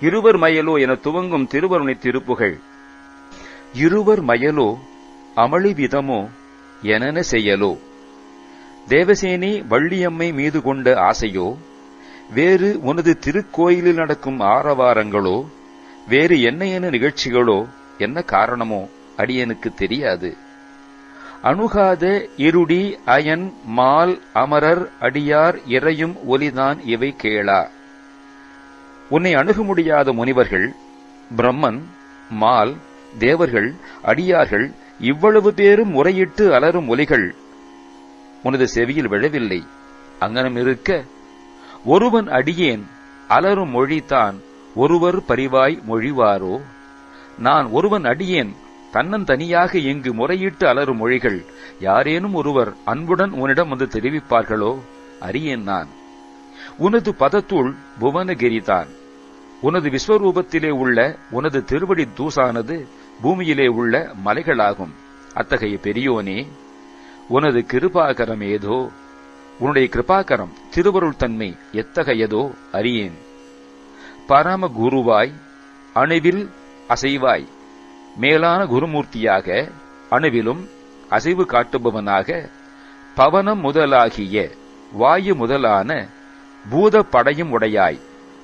இருவர் மயலோ என துவங்கும் திருவருணை திருப்புகழ் இருவர் மயலோ அமளி விதமோ எனன செய்யலோ. தேவசேனி வள்ளியம்மை மீது கொண்ட ஆசையோ? வேறு உனது திருக்கோயிலில் நடக்கும் ஆரவாரங்களோ? வேறு என்ன என்ன நிகழ்ச்சிகளோ? என்ன காரணமோ? அடியனுக்கு தெரியாது. அணுகாத இருடி அயன் மால் அமரர் அடியார் இறையும் ஒலிதான் இவை கேளா. உன்னை அணுக முடியாத முனிவர்கள் பிரம்மன் மால் தேவர்கள் அடியார்கள் இவ்வளவு பேரும் முறையிட்டு அலரும் ஒலிகள் உனது செவியில் விழவில்லை. அங்கனம் இருக்க ஒருவன் அடியேன் அலரும் மொழிதான் ஒருவர் பரிவாய் மொழிவாரோ? நான் ஒருவன் அடியேன் தன்னந்தனியாக இங்கு முறையிட்டு அலரும் மொழிகள் யாரேனும் ஒருவர் அன்புடன் உன்னிடம் வந்து தெரிவிப்பார்களோ? அறியேன் நான். உனது பதத்துள் புவனகிரிதான். உனது விஸ்வரூபத்திலே உள்ள உனது திருவடி தூசானது பூமியிலே உள்ள மலைகளாகும். அத்தகைய பெரியோனே உனது கிருபாகரம் ஏதோ? உன்னுடைய கிருபாகரம் திருவருள் தன்மை எத்தகையதோ அறியேன். பரம குருவாய் அணுவில் அசைவாய் மேலான குருமூர்த்தியாக அணுவிலும் அசைவு காட்டுபவனாக பவனம் முதலாகிய வாயு முதலான பூத படையும் உடையாய்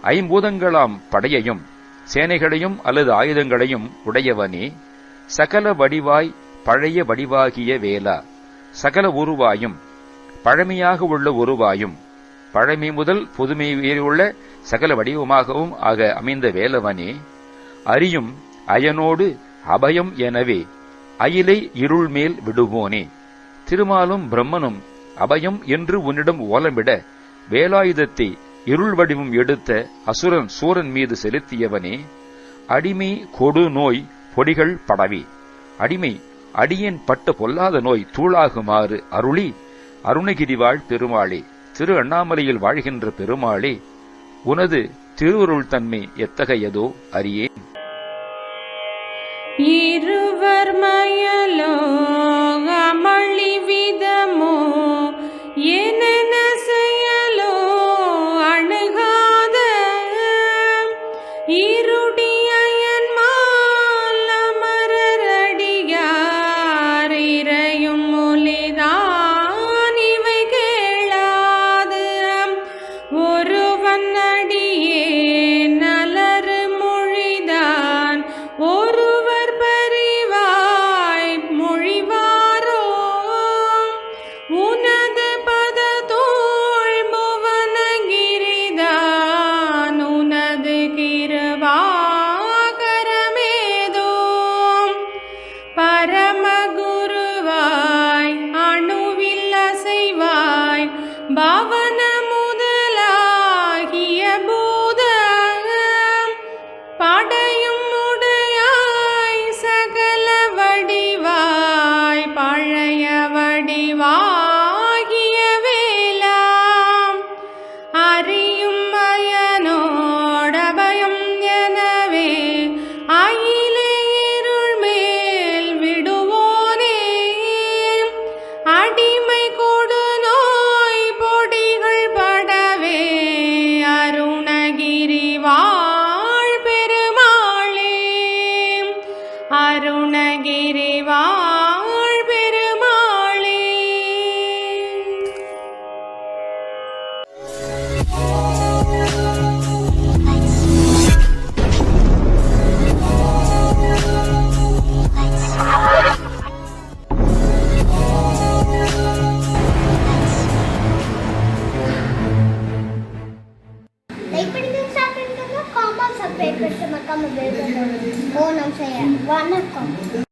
ஐம்பூதங்களாம் படையையும் சேனைகளையும் அல்லது ஆயுதங்களையும் உடையவனே சகல வடிவாய் பழைய வடிவாகிய வேலா சகல உருவாயும் பழமையாக உள்ள உருவாயும் பழமை முதல் புதுமை உள்ள சகல வடிவமாகவும் ஆக அமைந்த வேலவனே அறியும் அயனோடு அபயம் எனவே அயிலை இருள் மேல் விடுவோனே. திருமாலும் பிரம்மனும் அபயம் என்று உன்னிடம் ஓலமிட வேலாயுதத்தை இருள் வடிவம் எடுத்த அசுரன் சூரன் மீது செலுத்தியவனே. அடிமை கொடு நோய் பொடிகள் படவி. அடிமை அடியேன் பட்ட பொல்லாத நோய் தூளாகுமாறு அருளி அருணகிரி வாழ் பெருமாளே திரு அண்ணாமலையில் வாழ்கின்ற பெருமாளே உனது திருவருள் தன்மை எத்தகையதோ அறியேன். இருவர் மயலோ அமளி விதமோ என ಪರಮಗು மறக்காமல் பெல் பட்டன் ஓ நம்ம செய்ய வணக்கம்